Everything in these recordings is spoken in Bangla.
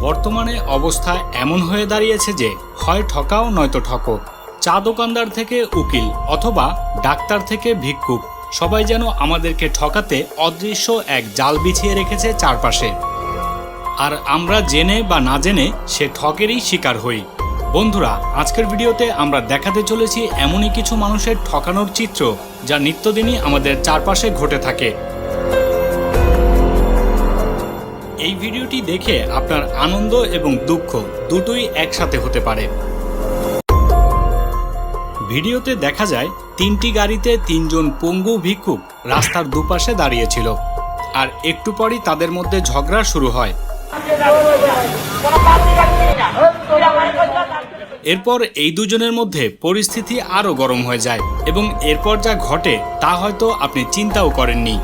বর্তমানে অবস্থা এমন হয়ে দাঁড়িয়েছে যে হয় ঠকাও নয়তো ঠকো। চা দোকানদার থেকে উকিল অথবা ডাক্তার থেকে ভিক্ষুক। সবাই যেন আমাদেরকে ঠকাতে অদৃশ্য এক জাল বিছিয়ে রেখেছে চারপাশে। আর আমরা জেনে বা না জেনে সে ঠকেরই শিকার হই। বন্ধুরা, আজকের ভিডিওতে আমরা দেখাতে চলেছি এমনই কিছু মানুষের ঠকানোর চিত্র যা নিত্যদিনই আমাদের চারপাশে ঘটে থাকে। এই ভিডিওটি দেখে আপনার আনন্দ এবং দুঃখ দুটোই একসাথে হতে পারে। ভিডিওতে দেখা যায়, তিনটি গাড়িতে তিনজন পঙ্গু ভিক্ষুক রাস্তার দুপাশে দাঁড়িয়েছিল আর একটু পরই তাদের মধ্যে ঝগড়া শুরু হয়। এরপর এই দুজনের মধ্যে পরিস্থিতি আরও গরম হয়ে যায় এবং এরপর যা ঘটে তা হয়তো আপনি চিন্তাও করেননি।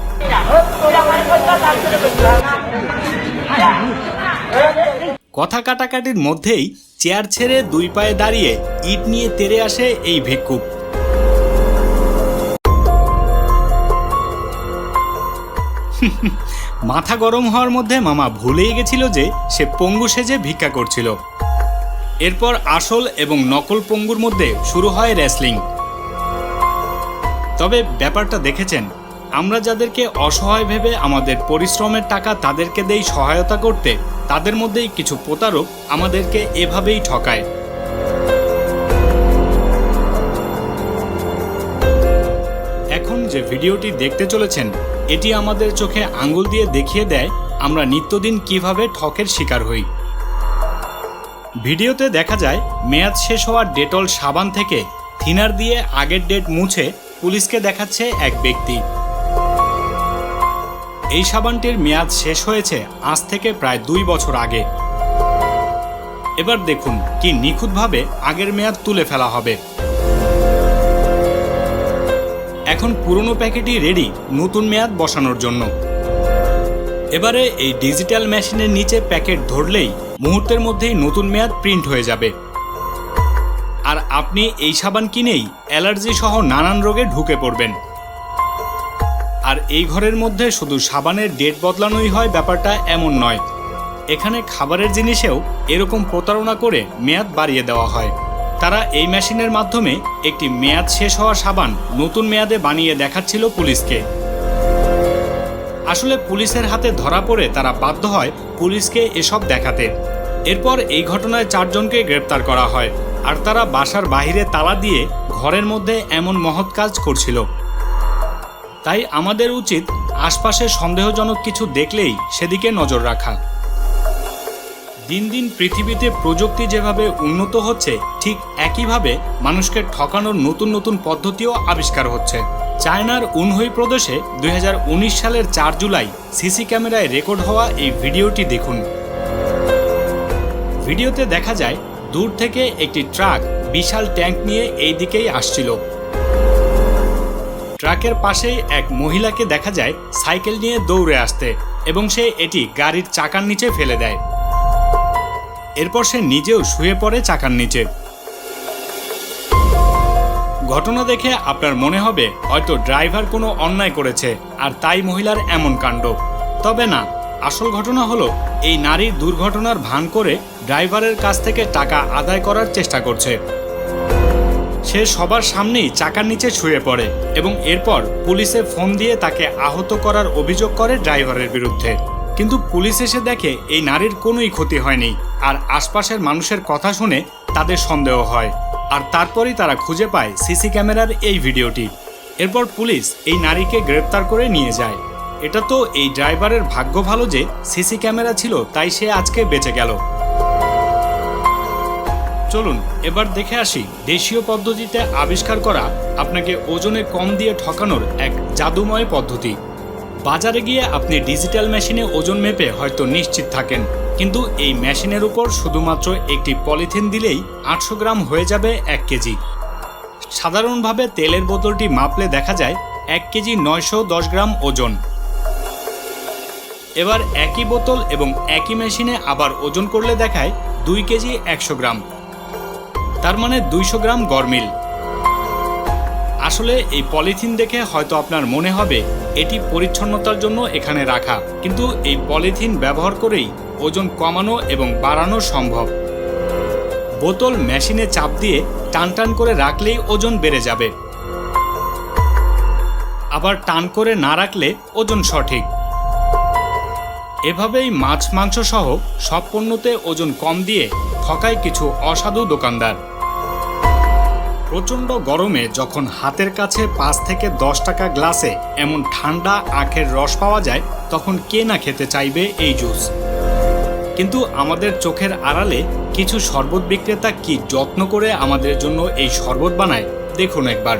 কথা কাটাকাটির মধ্যেই চেয়ার ছেড়ে দুই পায়ে দাঁড়িয়ে ইট নিয়ে তেরে আসে এই ভিক্ষুক। মাথা গরম হওয়ার মধ্যে মামা ভুলেই গেছিল যে সে পঙ্গু সেজে ভিক্ষা করছিল। এরপর আসল এবং নকল পঙ্গুর মধ্যে শুরু হয় রেসলিং। তবে ব্যাপারটা দেখেছেন আমরা যাদেরকে অসহায় ভেবে আমাদের পরিশ্রমের টাকা তাদেরকে দেই সহায়তা করতে, তাদের মধ্যেই কিছু প্রতারক আমাদেরকে এভাবেই ঠকায়। এখন যে ভিডিওটি দেখতে চলেছেন, এটি আমাদের চোখে আঙ্গুল দিয়ে দেখিয়ে দেয় আমরা নিত্যদিন কীভাবে ঠকের শিকার হই। ভিডিওতে দেখা যায়, মেয়াদ শেষ হওয়া ডেটল সাবান থেকে থিনার দিয়ে আগের ডেট মুছে পুলিশকে দেখাচ্ছে এক ব্যক্তি। এই সাবানটির মেয়াদ শেষ হয়েছে আজ থেকে প্রায় দুই বছর আগে। এবার দেখুন কি নিখুঁতভাবে আগের মেয়াদ তুলে ফেলা হবে। এখন পুরনো প্যাকেটই রেডি নতুন মেয়াদ বসানোর জন্য। এবারে এই ডিজিটাল মেশিনের নিচে প্যাকেট ধরলেই মুহূর্তের মধ্যেই নতুন মেয়াদ প্রিন্ট হয়ে যাবে। আর আপনি এই সাবান কিনেই অ্যালার্জি সহ নানান রোগে ঢুকে পড়বেন। আর এই ঘরের মধ্যে শুধু সাবানের ডেট বদলানোই হয়, ব্যাপারটা এমন নয়। এখানে খাবারের জিনিসেও এরকম প্রতারণা করে মেয়াদ বাড়িয়ে দেওয়া হয়। তারা এই মেশিনের মাধ্যমে একটি মেয়াদ শেষ হওয়া সাবান নতুন মেয়াদে বানিয়ে দেখাচ্ছিল পুলিশকে। আসলে পুলিশের হাতে ধরা পড়ে তারা বাধ্য হয় পুলিশকে এসব দেখাতে। এরপর এই ঘটনায় চারজনকে গ্রেপ্তার করা হয়। আর তারা বাসার বাইরে তালা দিয়ে ঘরের মধ্যে এমন মহৎ কাজ করছিল। তাই আমাদের উচিত আশপাশে সন্দেহজনক কিছু দেখলেই সেদিকে নজর রাখা। দিন দিন পৃথিবীতে প্রযুক্তি যেভাবে উন্নত হচ্ছে, ঠিক একইভাবে মানুষকে ঠকানোর নতুন নতুন পদ্ধতিও আবিষ্কার হচ্ছে। চায়নার উনহই প্রদেশে দুই হাজার উনিশ সালের চার জুলাই সিসি ক্যামেরায় রেকর্ড হওয়া এই ভিডিওটি দেখুন। ভিডিওতে দেখা যায়, দূর থেকে একটি ট্রাক বিশাল ট্যাঙ্ক নিয়ে এই দিকেই আসছিল। ট্রাকের পাশেই এক মহিলাকে দেখা যায় সাইকেল নিয়ে দৌড়ে আসতে এবং সে এটি গাড়ির চাকার নিচে ফেলে দেয়। এরপর সে নিজেও শুয়ে পড়ে চাকার নিচে। ঘটনা দেখে আপনার মনে হবে, হয়তো ড্রাইভার কোনো অন্যায় করেছে, আর তাই মহিলার এমন কাণ্ড। তবে না, আসল ঘটনা হলো, এই নারী দুর্ঘটনার ভান করে ড্রাইভারের কাছ থেকে টাকা আদায় করার চেষ্টা করছে। সে সবার সামনেই চাকার নিচে শুয়ে পড়ে এবং এরপর পুলিশে ফোন দিয়ে তাকে আহত করার অভিযোগ করে ড্রাইভারের বিরুদ্ধে। কিন্তু পুলিশ এসে দেখে এই নারীর কোনোই ক্ষতি হয়নি আর আশপাশের মানুষের কথা শুনে তাদের সন্দেহ হয়। আর তারপরেই তারা খুঁজে পায় সিসি ক্যামেরার এই ভিডিওটি। এরপর পুলিশ এই নারীকে গ্রেপ্তার করে নিয়ে যায়। এটা তো এই ড্রাইভারের ভাগ্য ভালো যে সিসি ক্যামেরা ছিল, তাই সে আজকে বেঁচে গেল। চলুন, এবার দেখে আসি দেশীয় পদ্ধতিতে আবিষ্কার করা আপনাকে ওজনে কম দিয়ে ঠকানোর এক জাদুময় পদ্ধতি। বাজারে গিয়ে আপনি ডিজিটাল মেশিনে ওজন মেপে হয়তো নিশ্চিত থাকেন, কিন্তু এই মেশিনের উপর শুধুমাত্র একটি পলিথিন দিলেই আটশো গ্রাম হয়ে যাবে এক কেজি। সাধারণভাবে তেলের বোতলটি মাপলে দেখা যায় এক কেজি নয়শো দশ গ্রাম ওজন। এবার একই বোতল এবং একই মেশিনে আবার ওজন করলে দেখায় দুই কেজি একশো গ্রাম। তার মানে দুইশো গ্রাম গরমিল আসলে এই পলিথিন দেখে হয়তো আপনার মনে হবে, এটি পরিচ্ছন্নতার জন্য এখানে রাখা। কিন্তু এই পলিথিন ব্যবহার করেই ওজন কমানো এবং বাড়ানো সম্ভব। বোতল মেশিনে চাপ দিয়ে টান টান করে রাখলেই ওজন বেড়ে যাবে। আবার টান করে না রাখলে ওজন সঠিক। এভাবেই মাছ মাংস সহ সব পণ্যতে ওজন কম দিয়ে ঠকায় কিছু অসাধু দোকানদার। প্রচণ্ড গরমে যখন হাতের কাছে পাঁচ থেকে দশ টাকা গ্লাসে এমন ঠান্ডা আখের রস পাওয়া যায়, তখন কে না খেতে চাইবে এই জুস? কিন্তু আমাদের চোখের আড়ালে কিছু শরবত বিক্রেতা কি যত্ন করে আমাদের জন্য এই শরবত বানায়? দেখুন একবার।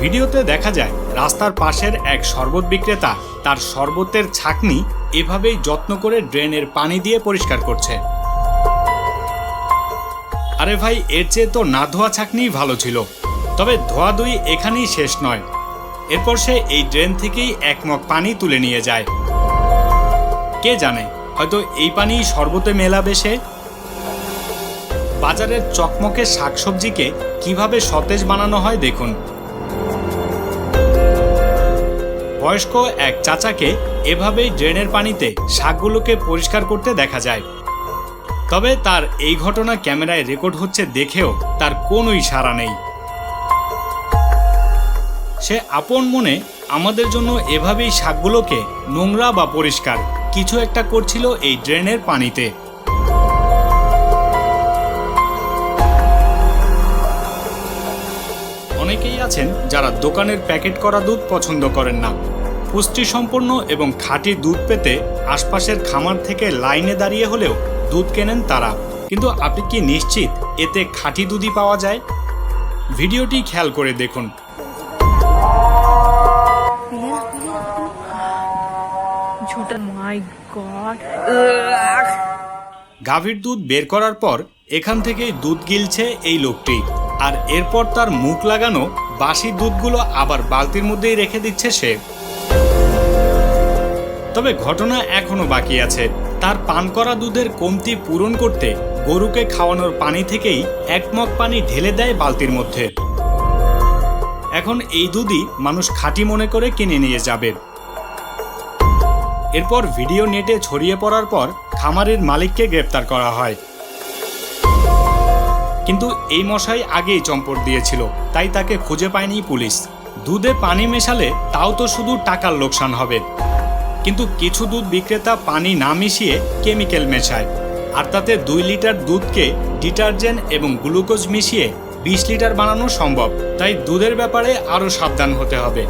ভিডিওতে দেখা যায়, রাস্তার পাশের এক শরবত বিক্রেতা তার শরবতের ছাকনি এভাবেই যত্ন করে ড্রেনের পানি দিয়ে পরিষ্কার করছে। আরে ভাই, এর চেয়ে তো না ধোয়া ছাকনিই ভালো ছিল। তবে ধোয়াধুয়ি এখানেই শেষ নয়। এরপর সে এই ড্রেন থেকেই এক মগ পানি তুলে নিয়ে যায়। কে জানে, হয়তো এই পানি শরবতে মেলাবে সে? বাজারের চকমকে শাকসবজিকে কীভাবে সতেজ বানানো হয় দেখুন। বয়স্ক এক চাচাকে এভাবেই ড্রেনের পানিতে শাকগুলোকে পরিষ্কার করতে দেখা যায়। তবে তার এই ঘটনা ক্যামেরায় রেকর্ড হচ্ছে দেখেও তার কোনো সাড়া নেই। সে আপন মনে আমাদের জন্য এভাবেই শাকগুলোকে নোংরা বা পরিষ্কার কিছু একটা করছিল এই ড্রেনের পানিতে। অনেকেই আছেন যারা দোকানের প্যাকেট করা দুধ পছন্দ করেন না। পুষ্টিসম্পন্ন এবং খাঁটি দুধ পেতে আশপাশের খামার থেকে লাইনে দাঁড়িয়ে হলেও দুধ কেনেন তারা। কিন্তু আপনি কি নিশ্চিত এতে খাঁটি দুধই পাওয়া যায়? ভিডিওটি খেয়াল করে দেখুন। গাভীর দুধ বের করার পর এখান থেকেই দুধ গিলছে এই লোকটি। আর এরপর তার মুখ লাগানো বাসি দুধগুলো আবার বালতির মধ্যেই রেখে দিচ্ছে সে। তবে ঘটনা এখনও বাকি আছে। তার পান করা দুধের কমতি পূরণ করতে গরুকে খাওয়ানোর পানি থেকেই এক মগ পানি ঢেলে দেয় বালতির মধ্যে। এখন এই দুধই মানুষ খাঁটি মনে করে কিনে নিয়ে যাবে। এরপর ভিডিও নেটে ছড়িয়ে পড়ার পর খামারের মালিককে গ্রেপ্তার করা হয়। কিন্তু এই মশাই আগেই চম্পট দিয়েছিল, তাই তাকে খুঁজে পায়নি পুলিশ। দুধে পানি মেশালে তাও তো শুধু টাকার লোকসান হবে। কিন্তু কিছু দুধ বিক্রেতা পানি না মিশিয়ে কেমিক্যাল মেশায়। আর তাতে দুই লিটার দুধকে ডিটারজেন্ট এবং গ্লুকোজ মিশিয়ে বিশ লিটার বানানো সম্ভব। তাই দুধের ব্যাপারে আরও সাবধান হতে হবে।